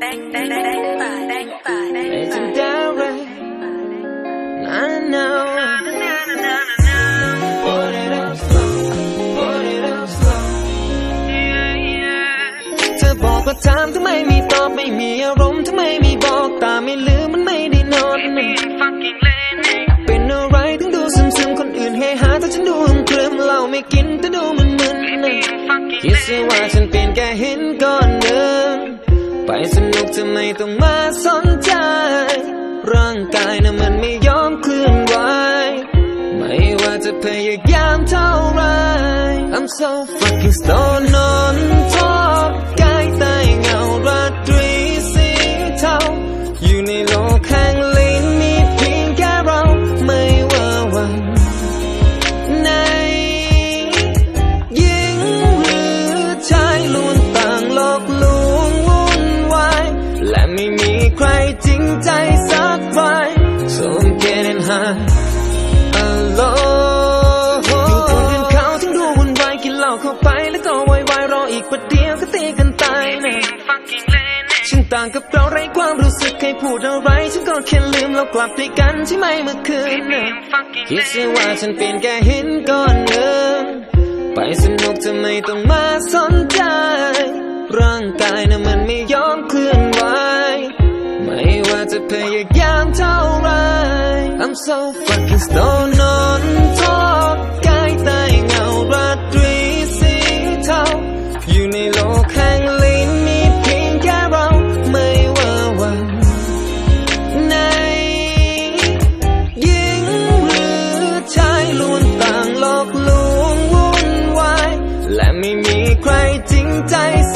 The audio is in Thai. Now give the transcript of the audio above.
Bang, bang, bang, bang, bang, bang, bang, It's a direct. I know. Put it up slow. Put it up slow. เธอบอกว่าถามทำไมไม่ตอบไม่มีอารมณ์ทำไมไม่บอกตาไม่ลืมมันไม่ได้นอนเป็นอะไรถึงดูซึมซึมๆคนอื่นเฮฮาแต่ฉันดูหึมครึมเหล้าไม่กินแต่ดูมึนมึนๆคิดซะว่าฉันเป็นแค่หิน สนุกจะไม่ต้องมาสนใจ ร่างกายน่ะมันไม่ยอมเคลื่อนไหว ไม่ว่าจะพยายามเท่าไร I'm so fucking stoned ไปแล้วก็วายวายรออีกประเดี๋ยวก็ตีกันตายนะฉันต่างกับเราไร้ความรู้สึกใครพูดอะไรฉันก็แค่ลืมเรากลับด้วยกันใช่ไหมเมื่อคืนนะคิดซะว่าฉันเป็นแค่หินก้อนหนึ่งไปสนุกทำไมต้องมาสนใจ ร่างกายน่ะมันไม่ยอมเคลื่อนไหวไม่ว่าจะพยายามเท่าไร I'm so ใจ